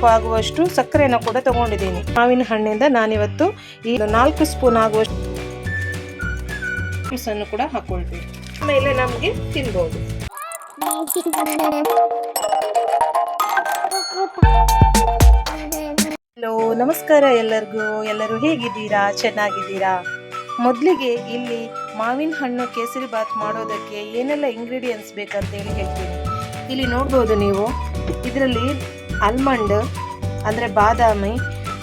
Cup ಆಗುವಷ್ಟು ಸಕ್ಕರೆಯನ್ನು ಕೂಡ ತಗೊಂಡಿದ್ದೀನಿ. ಮಾವಿನ ಹಣ್ಣಿಂದ ನಾನಿವತ್ತು ಈ ನಾಲ್ಕು ಸ್ಪೂನ್ ಆಗುವಷ್ಟು ಕೂಡ ಹಾಕೊಳ್ತೀನಿ ಆಮೇಲೆ ನಮಗೆ ತಿನ್ಬೋದು. ಹಲೋ, ನಮಸ್ಕಾರ ಎಲ್ಲರಿಗೂ. ಎಲ್ಲರೂ ಹೇಗಿದ್ದೀರಾ? ಚೆನ್ನಾಗಿದ್ದೀರಾ? ಮೊದಲಿಗೆ ಇಲ್ಲಿ ಮಾವಿನ ಹಣ್ಣು ಕೇಸರಿ ಬಾತ್ ಮಾಡೋದಕ್ಕೆ ಏನೆಲ್ಲ ಇಂಗ್ರೀಡಿಯೆಂಟ್ಸ್ ಬೇಕಂತ ಹೇಳಿ ಹೇಳ್ತೀನಿ. ಇಲ್ಲಿ ನೋಡ್ಬೋದು ನೀವು. ಇದರಲ್ಲಿ ಆಲ್ಮಂಡ್ ಅಂದರೆ ಬಾದಾಮಿ,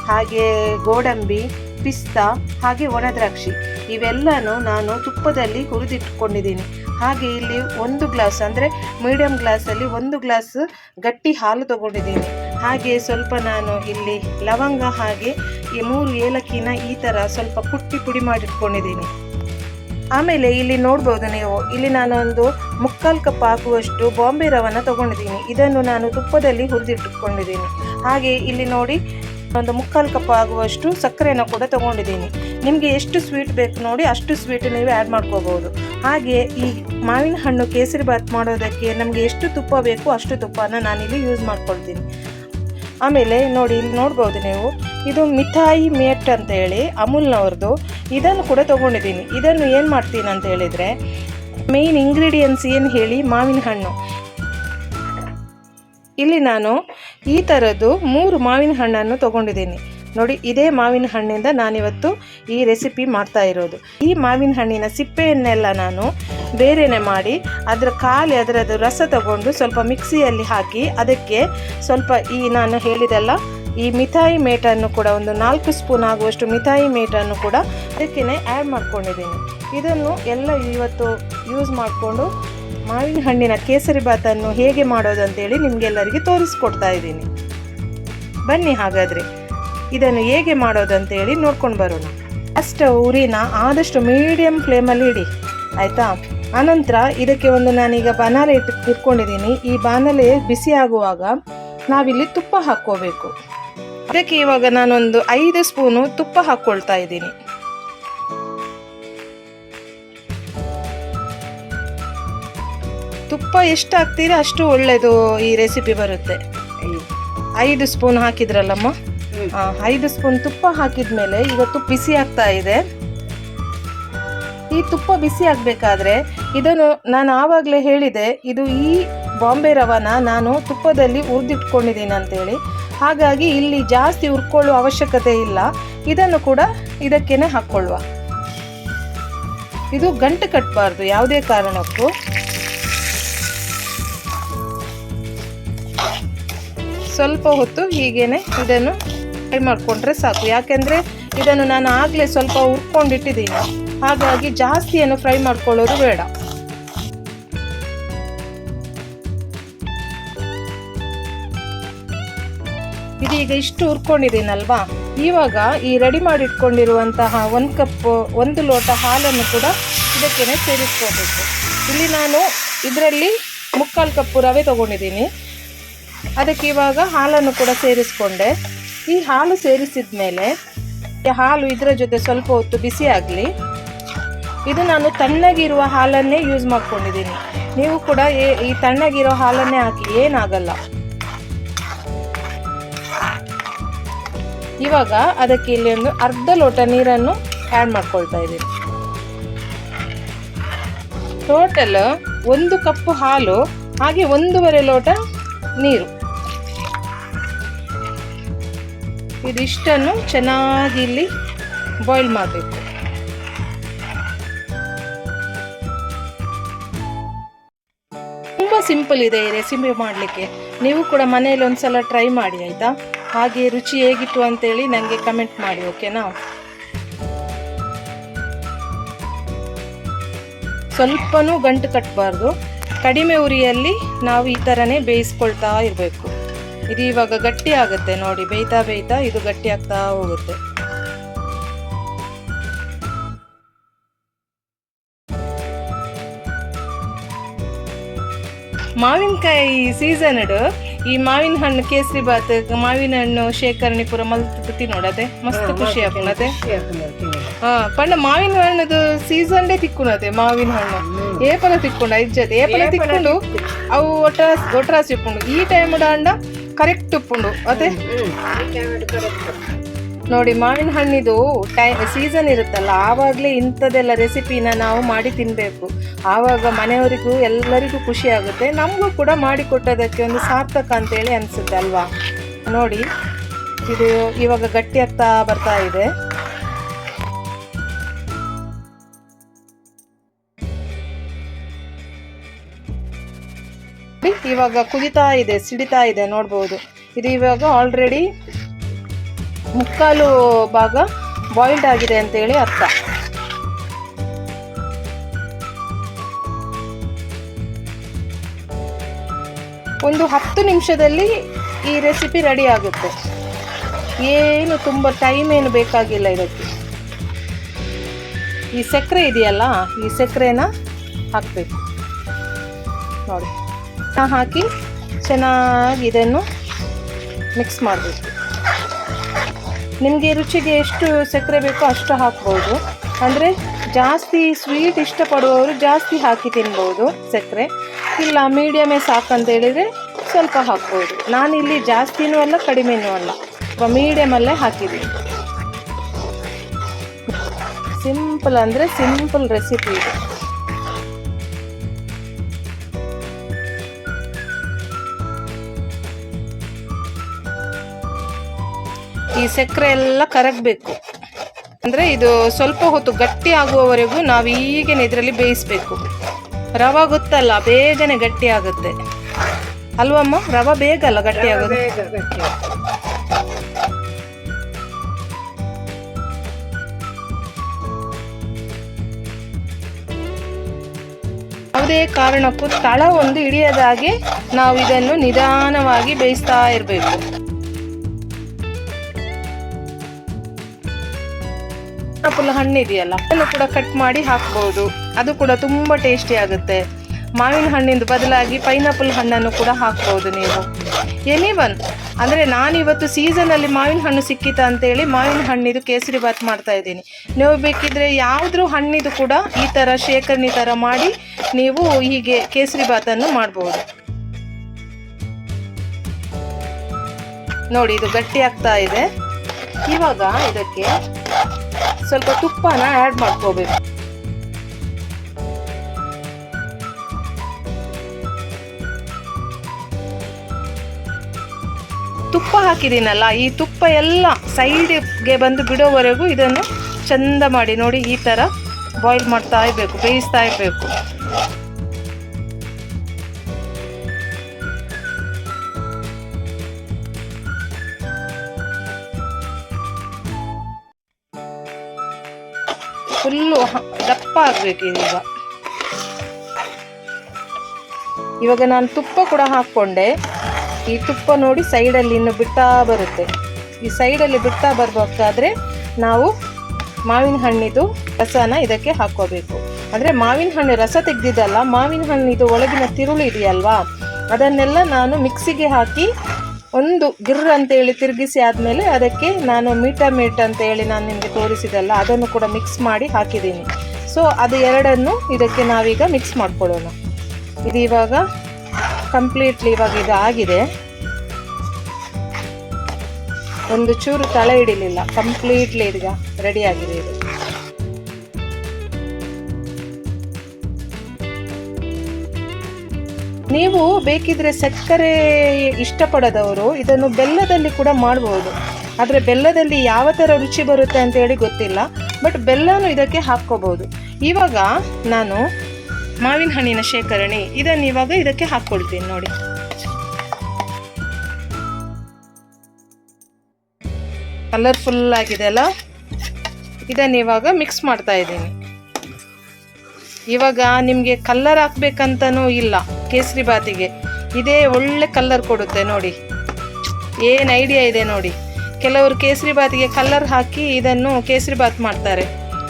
ಹಾಗೆ ಗೋಡಂಬಿ, ಪಿಸ್ತಾ, ಹಾಗೆ ಒಣದ್ರಾಕ್ಷಿ. ಇವೆಲ್ಲನೂ ನಾನು ತುಪ್ಪದಲ್ಲಿ ಹುರಿದಿಟ್ಕೊಂಡಿದ್ದೀನಿ ಹಾಗೆ ಇಲ್ಲಿ ಒಂದು ಗ್ಲಾಸ್ ಅಂದರೆ ಮೀಡಿಯಂ ಗ್ಲಾಸಲ್ಲಿ ಒಂದು ಗ್ಲಾಸ್ ಗಟ್ಟಿ ಹಾಲು ತಗೊಂಡಿದ್ದೀನಿ. ಹಾಗೆ ಸ್ವಲ್ಪ ನಾನು ಇಲ್ಲಿ ಲವಂಗ ಹಾಗೆ ಈ ಮೂರು ಏಲಕ್ಕಿನ ಈ ಥರ ಸ್ವಲ್ಪ ಕುಟ್ಟಿ ಪುಡಿ ಮಾಡಿಟ್ಕೊಂಡಿದ್ದೀನಿ. ಆಮೇಲೆ ಇಲ್ಲಿ ನೋಡ್ಬೋದು ನೀವು. ಇಲ್ಲಿ ನಾನು ಒಂದು ಮುಕ್ಕಾಲು ಕಪ್ ಹಾಕುವಷ್ಟು ಬಾಂಬೆ ರವನ್ನ ತಗೊಂಡಿದ್ದೀನಿ. ಇದನ್ನು ನಾನು ತುಪ್ಪದಲ್ಲಿ ಹುರಿದಿಟ್ಟುಕೊಂಡಿದ್ದೀನಿ. ಹಾಗೆ ಇಲ್ಲಿ ನೋಡಿ, ಒಂದು ಮುಕ್ಕಾಲು ಕಪ್ ಆಗುವಷ್ಟು ಸಕ್ಕರೆಯನ್ನು ಕೂಡ ತಗೊಂಡಿದ್ದೀನಿ. ನಿಮಗೆ ಎಷ್ಟು ಸ್ವೀಟ್ ಬೇಕು ನೋಡಿ ಅಷ್ಟು ಸ್ವೀಟ್ ನೀವು ಆ್ಯಡ್ ಮಾಡ್ಕೋಬೋದು. ಹಾಗೆ ಈ ಮಾವಿನ ಹಣ್ಣು ಕೇಸರಿ ಬಾತ್ ಮಾಡೋದಕ್ಕೆ ನಮಗೆ ಎಷ್ಟು ತುಪ್ಪ ಬೇಕು ಅಷ್ಟು ತುಪ್ಪನ ನಾನಿಲ್ಲಿ ಯೂಸ್ ಮಾಡ್ಕೊಳ್ತೀನಿ. ಆಮೇಲೆ ನೋಡಿ, ಇಲ್ಲಿ ನೋಡ್ಬೋದು ನೀವು. ಇದು ಮಿಠಾಯಿ ಮೇಟ್ ಅಂತ ಹೇಳಿ ಅಮೂಲ್ನವ್ರದ್ದು ಇದನ್ನು ಕೂಡ ತಗೊಂಡಿದ್ದೀನಿ. ಇದನ್ನು ಏನು ಮಾಡ್ತೀನಿ ಅಂತ ಹೇಳಿದರೆ ಮೇಯ್ನ್ ಇಂಗ್ರೀಡಿಯೆಂಟ್ಸ್ ಏನು ಹೇಳಿ, ಮಾವಿನ ಹಣ್ಣು. ಇಲ್ಲಿ ನಾನು ಈ ಥರದ್ದು ಮೂರು ಮಾವಿನ ಹಣ್ಣನ್ನು ತಗೊಂಡಿದ್ದೀನಿ. ನೋಡಿ, ಇದೇ ಮಾವಿನ ಹಣ್ಣಿಂದ ನಾನಿವತ್ತು ಈ ರೆಸಿಪಿ ಮಾಡ್ತಾ ಇರೋದು. ಈ ಮಾವಿನ ಹಣ್ಣಿನ ಸಿಪ್ಪೆಯನ್ನೆಲ್ಲ ನಾನು ಬೇರೆನೆ ಮಾಡಿ, ಅದರ ಖಾಲಿ ಅದರದ್ದು ರಸ ತಗೊಂಡು ಸ್ವಲ್ಪ ಮಿಕ್ಸಿಯಲ್ಲಿ ಹಾಕಿ, ಅದಕ್ಕೆ ಸ್ವಲ್ಪ ಈ ನಾನು ಹೇಳಿದೆಲ್ಲ ಈ ಮಿಠಾಯಿ ಮೇಟನ್ನು ಕೂಡ ಒಂದು ನಾಲ್ಕು ಸ್ಪೂನ್ ಆಗುವಷ್ಟು ಮಿಠಾಯಿ ಮೇಟನ್ನು ಕೂಡ ಅದಕ್ಕೇ ಆ್ಯಡ್ ಮಾಡ್ಕೊಂಡಿದ್ದೀನಿ. ಇದನ್ನು ಎಲ್ಲ ಇವತ್ತು ಯೂಸ್ ಮಾಡಿಕೊಂಡು ಮಾವಿನ ಹಣ್ಣಿನ ಕೇಸರಿ ಬಾತನ್ನು ಹೇಗೆ ಮಾಡೋದು ಅಂತೇಳಿ ನಿಮಗೆಲ್ಲರಿಗೆ ತೋರಿಸ್ಕೊಡ್ತಾ ಇದ್ದೀನಿ. ಬನ್ನಿ ಹಾಗಾದರೆ, ಇದನ್ನು ಹೇಗೆ ಮಾಡೋದು ಅಂತೇಳಿ ನೋಡ್ಕೊಂಡು ಬರೋಣ. ಫಸ್ಟ್ ಉರಿನ ಆದಷ್ಟು ಮೀಡಿಯಂ ಫ್ಲೇಮಲ್ಲಿ ಇಡಿ, ಆಯಿತಾ? ಆನಂತರ ಇದಕ್ಕೆ ಒಂದು ನಾನೀಗ ಬಾಣಲೆ ಇಟ್ಟು ಇಟ್ಕೊಂಡಿದ್ದೀನಿ. ಈ ಬಾಣಲೆ ಬಿಸಿ ಆಗುವಾಗ ನಾವಿಲ್ಲಿ ತುಪ್ಪ ಹಾಕ್ಕೋಬೇಕು. ಅದಕ್ಕೆ ಇವಾಗ ನಾನೊಂದು ಐದು ಸ್ಪೂನು ತುಪ್ಪ ಹಾಕ್ಕೊಳ್ತಾ ಇದ್ದೀನಿ. ತುಪ್ಪ ಎಷ್ಟು ಹಾಕ್ತೀರಾ ಅಷ್ಟು ಒಳ್ಳೆಯದು ಈ ರೆಸಿಪಿ ಬರುತ್ತೆ. ಐದು ಸ್ಪೂನ್ ಹಾಕಿದ್ರಲ್ಲಮ್ಮ? ಐದು ಸ್ಪೂನ್ ತುಪ್ಪ ಹಾಕಿದ್ಮೇಲೆ ಈಗ ತುಪ್ಪ ಬಿಸಿ ಆಗ್ತಾ ಇದೆ. ಈ ತುಪ್ಪ ಬಿಸಿ ಆಗಬೇಕಾದ್ರೆ ಇದನ್ನು ನಾನು ಆವಾಗಲೇ ಹೇಳಿದೆ, ಇದು ಈ ಬಾಂಬೆ ರವಾನ ನಾನು ತುಪ್ಪದಲ್ಲಿ ಹುರಿದಿಟ್ಕೊಂಡಿದ್ದೀನಿ ಅಂತೇಳಿ. ಹಾಗಾಗಿ ಇಲ್ಲಿ ಜಾಸ್ತಿ ಹುರ್ಕೊಳ್ಳುವ ಅವಶ್ಯಕತೆ ಇಲ್ಲ. ಇದನ್ನು ಕೂಡ ಇದಕ್ಕೇನೆ ಹಾಕ್ಕೊಳ್ಳುವ ಇದು ಗಂಟು ಕಟ್ಟಬಾರ್ದು ಯಾವುದೇ ಕಾರಣಕ್ಕೂ. ಸ್ವಲ್ಪ ಹೊತ್ತು ಹೀಗೇನೆ ಇದನ್ನು ಫ್ರೈ ಮಾಡಿಕೊಂಡ್ರೆ ಸಾಕು. ಯಾಕೆಂದರೆ ಇದನ್ನು ನಾನು ಆಗಲೇ ಸ್ವಲ್ಪ ಉರ್ಕೊಂಡಿಟ್ಟಿದ್ದೀನಿ ಹಾಗಾಗಿ ಜಾಸ್ತಿ ಫ್ರೈ ಮಾಡ್ಕೊಳ್ಳೋದು ಬೇಡ. ಇದೀಗ ಇಷ್ಟು ಹುರ್ಕೊಂಡಿದ್ದೀನಲ್ವಾ? ಇವಾಗ ಈ ರೆಡಿ ಮಾಡಿಟ್ಕೊಂಡಿರುವಂತಹ ಒಂದು ಕಪ್ ಒಂದು ಲೋಟ ಹಾಲನ್ನು ಕೂಡ ಇದಕ್ಕೇ ಸೇರಿಸ್ಕೋಬೇಕು. ಇಲ್ಲಿ ನಾನು ಇದರಲ್ಲಿ ಮುಕ್ಕಾಲು ಕಪ್ಪು ರವೆ ತಗೊಂಡಿದ್ದೀನಿ. ಅದಕ್ಕೆ ಇವಾಗ ಹಾಲನ್ನು ಕೂಡ ಸೇರಿಸ್ಕೊಂಡೆ. ಈ ಹಾಲು ಸೇರಿಸಿದ ಮೇಲೆ ಹಾಲು ಇದರ ಜೊತೆ ಸ್ವಲ್ಪ ಹೊತ್ತು ಬಿಸಿ ಆಗಲಿ. ಇದು ನಾನು ತಣ್ಣಗಿರುವ ಹಾಲನ್ನೇ ಯೂಸ್ ಮಾಡ್ಕೊಂಡಿದ್ದೀನಿ. ನೀವು ಕೂಡ ಈ ತಣ್ಣಗಿರೋ ಹಾಲನ್ನೇ ಹಾಕಿ ಏನಾಗಲ್ಲ. ಇವಾಗ ಅದಕ್ಕೆ ಇಲ್ಲಿ ಒಂದು ಅರ್ಧ ಲೋಟ ನೀರನ್ನು ಆ್ಯಡ್ ಮಾಡ್ಕೊಳ್ತಾ ಇದ್ದೀನಿ. ಟೋಟಲ್ ಒಂದು ಕಪ್ಪು ಹಾಲು, ಹಾಗೆ ಒಂದೂವರೆ ಲೋಟ ನೀರು. ಇದಿಷ್ಟನ್ನು ಚೆನ್ನಾಗಿ ಇಲ್ಲಿ ಬಾಯ್ಲ್ ಮಾಡಬೇಕು. ತುಂಬ ಸಿಂಪಲ್ ಇದೆ ಈ ರೆಸಿಪಿ ಮಾಡಲಿಕ್ಕೆ. ನೀವು ಕೂಡ ಮನೆಯಲ್ಲಿ ಒಂದ್ಸಲ ಟ್ರೈ ಮಾಡಿ, ಆಯಿತಾ? ಹಾಗೆ ರುಚಿ ಹೇಗಿತ್ತು ಅಂತೇಳಿ ನನಗೆ ಕಮೆಂಟ್ ಮಾಡಿ ಓಕೆನಾ ಸ್ವಲ್ಪನೂ ಗಂಟು ಕಟ್ಟಬಾರ್ದು ಕಡಿಮೆ ಉರಿಯಲ್ಲಿ ನಾವು ಈ ಥರನೇ ಬೇಯಿಸ್ಕೊಳ್ತಾ ಇರಬೇಕು. ಇದು ಇವಾಗ ಗಟ್ಟಿ ಆಗುತ್ತೆ ನೋಡಿ, ಬೇಯ್ತಾ ಬೇಯ್ತಾ ಇದು ಗಟ್ಟಿ ಆಗ್ತಾ ಹೋಗುತ್ತೆ. ಮಾವಿನಕಾಯಿ ಸೀಸನ್ ಈ ಮಾವಿನ ಹಣ್ಣು ಕೇಸರಿ ಬಾತ್ ಮಾವಿನ ಹಣ್ಣು ಶೇಖರಣೆ ಪೂರ ಮಲ್ತಿ ತಿನ್ನೋಡದೆ ಮಸ್ತ್ ಖುಷಿ ಆಗ್ತದೆ. ಹಾ ಪಂಡ ಮಾವಿನ ಹಣ್ಣದು ಸೀಸನ್ ಡೇ ತಿಕ್ಕುನದೆ ಮಾವಿನ ಹಣ್ಣು. ಏಪಲ ತಿಕ್ಕೊಂಡ ಇಜ್ಜತೆ ಜೊತೆ. ಏಪಲ ತಿಕ್ಕೊಂಡು ಅವು ಒಟ್ರಾಸ್ ಒಟ್ರಾಸ್ ಇಪ್ಪುಂಡು. ಈ ಟೈಮ್ ಅಂಡ ಕರೆಕ್ಟ್ ಉಪ್ಪುಂಡು ಅದೇ? ನೋಡಿ, ಮಾವಿನ ಹಣ್ಣಿದು ಟೈ ಸೀಸನ್ ಇರುತ್ತಲ್ಲ, ಆವಾಗಲೇ ಇಂಥದ್ದೆಲ್ಲ ರೆಸಿಪಿನ ನಾವು ಮಾಡಿ ತಿನ್ನಬೇಕು ಆವಾಗ ಮನೆಯವರಿಗೂ ಎಲ್ಲರಿಗೂ ಖುಷಿ ಆಗುತ್ತೆ. ನಮಗೂ ಕೂಡ ಮಾಡಿಕೊಟ್ಟೋದಕ್ಕೆ ಒಂದು ಸಾರ್ಥಕ ಅಂತೇಳಿ ಅನಿಸುತ್ತೆ ಅಲ್ವಾ? ನೋಡಿ, ಇದು ಇವಾಗ ಗಟ್ಟಿ ಆಗ್ತಾ ಬರ್ತಾ ಇದೆ. ಇವಾಗ ಕುದಿತಾ ಇದೆ, ಸಿಡಿತಾ ಇದೆ, ನೋಡ್ಬೋದು. ಇದು ಇವಾಗ ಆಲ್ರೆಡಿ ಮುಕ್ಕಾಲು ಭಾಗ ಬಾಯ್ಲ್ಡ್ ಆಗಿದೆ ಅಂತೇಳಿ ಅರ್ಥ. ಒಂದು ಹತ್ತು ನಿಮಿಷದಲ್ಲಿ ಈ ರೆಸಿಪಿ ರೆಡಿ ಆಗುತ್ತೆ. ಏನು ತುಂಬ ಟೈಮ್ ಏನು ಬೇಕಾಗಿಲ್ಲ ಇದಕ್ಕೆ. ಈ ಸಕ್ಕರೆ ಇದೆಯಲ್ಲ, ಈ ಸಕ್ಕರೆನ ಹಾಕಬೇಕು. ನೋಡಿ. ಹಾಕಿ ಚೆನ್ನಾಗಿ ಇದನ್ನು ಮಿಕ್ಸ್ ಮಾಡಬೇಕು. ನಿಮಗೆ ರುಚಿಗೆ ಎಷ್ಟು ಸಕ್ಕರೆ ಬೇಕೋ ಅಷ್ಟು ಹಾಕ್ಬೋದು. ಅಂದರೆ ಜಾಸ್ತಿ ಸ್ವೀಟ್ ಇಷ್ಟಪಡುವವರು ಜಾಸ್ತಿ ಹಾಕಿ ತಿನ್ಬೋದು ಸಕ್ಕರೆ. ಇಲ್ಲ ಮೀಡಿಯಮೇ ಸಾಕಂತ ಹೇಳಿದರೆ ಸ್ವಲ್ಪ ಹಾಕ್ಬೋದು. ನಾನಿಲ್ಲಿ ಜಾಸ್ತಿನೂ ಅಲ್ಲ, ಕಡಿಮೆನೂ ಅಲ್ಲ. ಮೀಡಿಯಮಲ್ಲೇ ಹಾಕಿದ್ದೀನಿ. ಸಿಂಪಲ್ ಅಂದರೆ ಸಿಂಪಲ್ ರೆಸಿಪಿ ಇದು. ಈ ಸಕ್ಕರೆ ಎಲ್ಲ ಕರಗಬೇಕು. ಅಂದರೆ ಇದು ಸ್ವಲ್ಪ ಹೊತ್ತು ಗಟ್ಟಿ ಆಗುವವರೆಗೂ ನಾವು ಈಗಿನ ಇದರಲ್ಲಿ ಬೇಯಿಸಬೇಕು. ರವೆ ಗೊತ್ತಲ್ಲ ಬೇಗನೆ ಗಟ್ಟಿ ಆಗುತ್ತೆ. ಅಲ್ವಮ್ಮ ರವೆ ಬೇಗ ಅಲ್ಲ ಗಟ್ಟಿ ಆಗುತ್ತೆ. ಯಾವುದೇ ಕಾರಣಕ್ಕೂ ತಳ ಒಂದು ಹಿಡಿಯದಾಗೆ ನಾವು ಇದನ್ನು ನಿಧಾನವಾಗಿ ಬೇಯಿಸ್ತಾ ಇರಬೇಕು. ಪೈನಾಪಲ್ ಹಣ್ಣು ಇದೆಯಲ್ಲ ಅದನ್ನು ಕೂಡ ಕಟ್ ಮಾಡಿ ಹಾಕ್ಬೋದು. ಅದು ಕೂಡ ತುಂಬ ಟೇಸ್ಟಿ ಆಗುತ್ತೆ. ಮಾವಿನ ಹಣ್ಣಿಂದು ಬದಲಾಗಿ ಪೈನಾಪಲ್ ಹಣ್ಣನ್ನು ಕೂಡ ಹಾಕ್ಬೋದು ನೀವು. ಎನಿ ಒನ್ ಅಂದರೆ ನಾನಿವತ್ತು ಸೀಸನಲ್ಲಿ ಮಾವಿನ ಹಣ್ಣು ಸಿಕ್ಕಿತ ಅಂತೇಳಿ ಮಾವಿನ ಹಣ್ಣಿದು ಕೇಸರಿ ಬಾತ್ ಮಾಡ್ತಾ ಇದ್ದೀನಿ. ನೀವು ಬೇಕಿದ್ರೆ ಯಾವುದ್ರ ಹಣ್ಣಿದು ಕೂಡ ಈ ಥರ ಶೇಖರಣೆ ಥರ ಮಾಡಿ ನೀವು ಹೀಗೆ ಕೇಸರಿ ಬಾತನ್ನು ಮಾಡ್ಬೋದು. ನೋಡಿ, ಇದು ಗಟ್ಟಿ ಆಗ್ತಾ ಇದೆ. ಇವಾಗ ಇದಕ್ಕೆ ಸ್ವಲ್ಪ ತುಪ್ಪನ ಆ್ಯಡ್ ಮಾಡ್ಕೋಬೇಕು. ತುಪ್ಪ ಹಾಕಿದ್ದೀನಲ್ಲ, ಈ ತುಪ್ಪ ಎಲ್ಲ ಸೈಡ್ಗೆ ಬಂದು ಬಿಡೋವರೆಗೂ ಇದನ್ನು ಚಂದ ಮಾಡಿ ನೋಡಿ ಈ ಥರ ಬಾಯ್ಲ್ ಮಾಡ್ತಾ ಇರಬೇಕು, ಬೇಯಿಸ್ತಾ ಇರಬೇಕು. ಫುಲ್ಲು ದಪ್ಪ ಆಗಬೇಕು ಇದೀಗ ಇವಾಗ ನಾನು ತುಪ್ಪ ಕೂಡ ಹಾಕ್ಕೊಂಡೆ. ಈ ತುಪ್ಪ ನೋಡಿ ಸೈಡಲ್ಲಿ ಇನ್ನು ಬಿಡ್ತಾ ಬರುತ್ತೆ. ಈ ಸೈಡಲ್ಲಿ ಬಿಡ್ತಾ ಬರಬೇಕಾದ್ರೆ ನಾವು ಮಾವಿನ ಹಣ್ಣಿದು ರಸನ ಇದಕ್ಕೆ ಹಾಕ್ಕೋಬೇಕು. ಅಂದರೆ ಮಾವಿನ ಹಣ್ಣು ರಸ ತೆಗೆದಿದ್ದಲ್ಲ, ಮಾವಿನ ಹಣ್ಣಿದು ಒಳಗಿನ ತಿರುಳು ಇದೆಯಲ್ವಾ, ಅದನ್ನೆಲ್ಲ ನಾನು ಮಿಕ್ಸಿಗೆ ಹಾಕಿ ಒಂದು ಗಿರ್ ಅಂತೇಳಿ ತಿರುಗಿಸಿ ಆದಮೇಲೆ ಅದಕ್ಕೆ ನಾನು ಮೀಟಾ ಮೀಟ್ ಅಂತ ಹೇಳಿ ನಾನು ನಿಮಗೆ ತೋರಿಸಿದಲ್ಲ ಅದನ್ನು ಕೂಡ ಮಿಕ್ಸ್ ಮಾಡಿ ಹಾಕಿದ್ದೀನಿ. ಸೊ ಅದು ಎರಡನ್ನು ಇದಕ್ಕೆ ನಾವೀಗ ಮಿಕ್ಸ್ ಮಾಡ್ಕೊಳ್ಳೋಣ. ಇದು ಇವಾಗ ಕಂಪ್ಲೀಟ್ಲಿ ಇವಾಗ ಇದು ಆಗಿದೆ. ಒಂದು ಚೂರು ತಳ ಹಿಡಿಲಿಲ್ಲ ಕಂಪ್ಲೀಟ್ಲಿ ಈಗ ರೆಡಿ ಆಗಿದೆ ಇದು. ನೀವು ಬೇಕಿದ್ರೆ ಸಕ್ಕರೆ ಇಷ್ಟಪಡದವರು ಇದನ್ನು ಬೆಲ್ಲದಲ್ಲಿ ಕೂಡ ಮಾಡ್ಬೋದು. ಆದರೆ ಬೆಲ್ಲದಲ್ಲಿ ಯಾವ ಥರ ರುಚಿ ಬರುತ್ತೆ ಅಂತ ಹೇಳಿ ಗೊತ್ತಿಲ್ಲ. ಬಟ್ ಬೆಲ್ಲನೂ ಇದಕ್ಕೆ ಹಾಕ್ಕೋಬೋದು. ಇವಾಗ ನಾನು ಮಾವಿನ ಹಣ್ಣಿನ ಶೇಖರಣೆ ಇದನ್ನು ಇವಾಗ ಇದಕ್ಕೆ ಹಾಕ್ಕೊಳ್ತೀನಿ ನೋಡಿ. ಕಲರ್ಫುಲ್ ಆಗಿದೆ ಅಲ್ಲ? ಇದನ್ನು ಇವಾಗ ಮಿಕ್ಸ್ ಮಾಡ್ತಾ ಇದ್ದೀನಿ. ಇವಾಗ ನಿಮಗೆ ಕಲ್ಲರ್ ಹಾಕ್ಬೇಕಂತನೂ ಇಲ್ಲ. ಕೇಸರಿ ಬಾತಿಗೆ. ಇದೇ ಒಳ್ಳೆ ಕಲ್ಲರ್ ಕೊಡುತ್ತೆ ನೋಡಿ. ಏನು ಐಡಿಯಾ ಇದೆ ನೋಡಿ. ಕೆಲವರು ಕೇಸರಿ ಬಾತಿಗೆ ಕಲ್ಲರ್ ಹಾಕಿ ಇದನ್ನು ಕೇಸರಿ ಬಾತ್ ಮಾಡ್ತಾರೆ.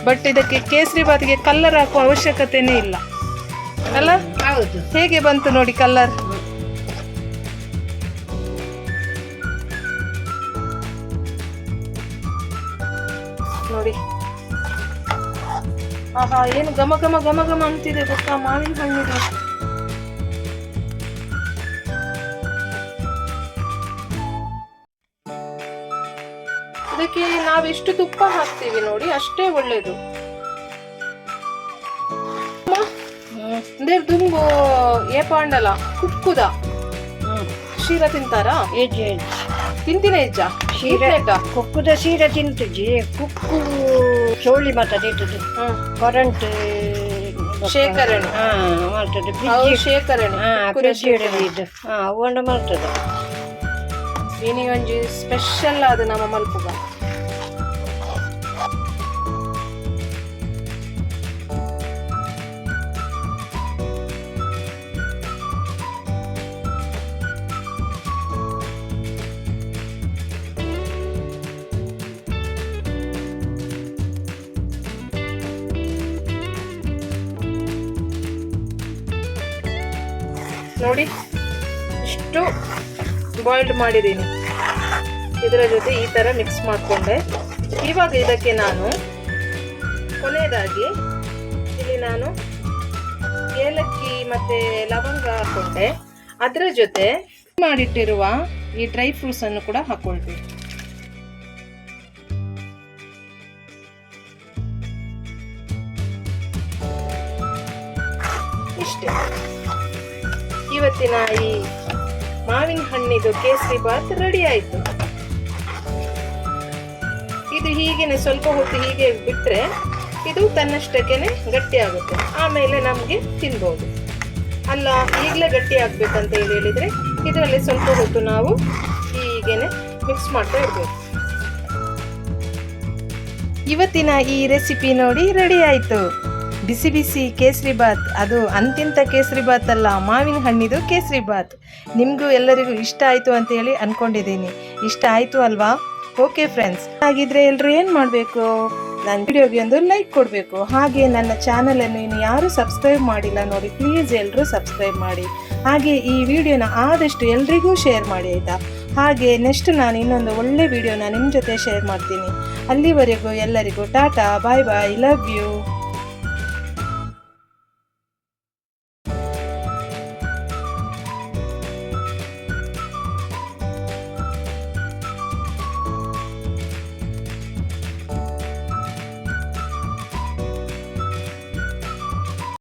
ಬಟ್ ಇದಕ್ಕೆ ಕೇಸರಿ ಬಾತಿಗೆ ಕಲ್ಲರ್ ಹಾಕುವ ಅವಶ್ಯಕತೆನೇ ಇಲ್ಲ. ಅಲ್ಲ? ಹೌದು. ಹೇಗೆ ಬಂತು ನೋಡಿ ಕಲ್ಲರ್ ನೋಡಿ. ಆಹಾ ಏನು ಘಮ ಘಮ ಘಮ ಘಮ ಅಂತಿದೆ ಗೊತ್ತಾ ಮಾವಿನ ಹಣ್ಣಿದು ಅದಕ್ಕೆ ಎಷ್ಟು ತುಪ್ಪ ಹಾಕ್ತೀವಿ ನೋಡಿ ಅಷ್ಟೇ ಒಳ್ಳೇದು. ದೇವ್ ದುಂಬು ಏ ಪಾಂಡಲ ಕುಕ್ಕುದ ಶೀರ ತಿಂತಾರಾ? ತಿಂತಿನ ಹೆಜ್ಜ ಶೀರ ಕುಕ್ಕುದ ಶೀರ ತಿಂತುಜಿ ಕುಕ್ಕು ಚೋಳಿ ಹ್ಮ್ ಕರೆಂಟ್ ಶೇಖರಣೆ. ಮಾಡ್ತದೆ. ಶೇಖರಣೆ. ಇದು. ಹಾ ಮಾಡ್ತದೆ. ಸ್ಪೆಷಲ್ ಆದ ನಮ್ಮ ಮಲ್ಪುಗ? ನೋಡಿ ಇಷ್ಟು ಬಾಯ್ಲ್ಡ್ ಮಾಡಿದ್ದೀನಿ. ಇದರ ಜೊತೆ ಈ ಥರ ಮಿಕ್ಸ್ ಮಾಡಿಕೊಂಡೆ. ಇವಾಗ ಇದಕ್ಕೆ ನಾನು ಕೊನೆಯದಾಗಿ ಇಲ್ಲಿ ನಾನು ಏಲಕ್ಕಿ ಮತ್ತು ಲವಂಗ ಹಾಕ್ಕೊಂಡೆ ಅದರ ಜೊತೆ ಮಾಡಿಟ್ಟಿರುವ ಈ ಡ್ರೈ ಫ್ರೂಟ್ಸನ್ನು ಕೂಡ ಹಾಕೊಳ್ಬೇಕು. ಇವತ್ತಿನ ಈ ಮಾವಿನ ಹಣ್ಣಿದು ಕೇಸರಿ ಬಾತ್ ರೆಡಿ ಆಯಿತು. ಇದು ಹೀಗೇನೆ ಸ್ವಲ್ಪ ಹೊತ್ತು ಹೀಗೆ ಬಿಟ್ಟರೆ ಇದು ತನ್ನಷ್ಟಕ್ಕೇನೆ ಗಟ್ಟಿ ಆಗುತ್ತೆ ಆಮೇಲೆ ನಮಗೆ ತಿನ್ಬೋದು. ಅಲ್ಲ, ಈಗಲೇ ಗಟ್ಟಿ ಆಗಬೇಕಂತ ಹೇಳಿ ಹೇಳಿದರೆ ಇದರಲ್ಲಿ ಸ್ವಲ್ಪ ಹೊತ್ತು ನಾವು ಹೀಗೇನೆ ಮಿಕ್ಸ್ ಮಾಡ್ತಾ ಇರ್ಬೇಕು. ಇವತ್ತಿನ ಈ ರೆಸಿಪಿ ನೋಡಿ ರೆಡಿ ಆಯಿತು. ಬಿಸಿ ಬಿಸಿ ಕೇಸರಿ ಬಾತ್. ಅದು ಅಂತಿಂತ ಕೇಸರಿ ಬಾತ್ ಅಲ್ಲ, ಮಾವಿನ ಹಣ್ಣಿದು ಕೇಸರಿ ಬಾತ್. ನಿಮಗೂ ಎಲ್ಲರಿಗೂ ಇಷ್ಟ ಆಯಿತು ಅಂತೇಳಿ ಅಂದ್ಕೊಂಡಿದ್ದೀನಿ ಇಷ್ಟ ಆಯಿತು ಅಲ್ವಾ? ಓಕೆ ಫ್ರೆಂಡ್ಸ್ ಹಾಗಿದ್ರೆ ಎಲ್ಲರೂ ಏನು ಮಾಡಬೇಕು? ನನ್ನ ವಿಡಿಯೋಗೆ ಒಂದು ಲೈಕ್ ಕೊಡಬೇಕು. ಹಾಗೆ ನನ್ನ ಚಾನಲನ್ನು ಇನ್ನು ಯಾರೂ ಸಬ್ಸ್ಕ್ರೈಬ್ ಮಾಡಿಲ್ಲ ನೋಡಿ ಪ್ಲೀಸ್ ಎಲ್ಲರೂ ಸಬ್ಸ್ಕ್ರೈಬ್ ಮಾಡಿ. ಹಾಗೆ ಈ ವಿಡಿಯೋನ ಆದಷ್ಟು ಎಲ್ರಿಗೂ ಶೇರ್ ಮಾಡಿ ಆಯಿತಾ? ಹಾಗೆ ನೆಕ್ಸ್ಟ್ ನಾನು ಇನ್ನೊಂದು ಒಳ್ಳೆ ವಿಡಿಯೋನ ನಿಮ್ಮ ಜೊತೆ ಶೇರ್ ಮಾಡ್ತೀನಿ. ಅಲ್ಲಿವರೆಗೂ ಎಲ್ಲರಿಗೂ tata bye bye love you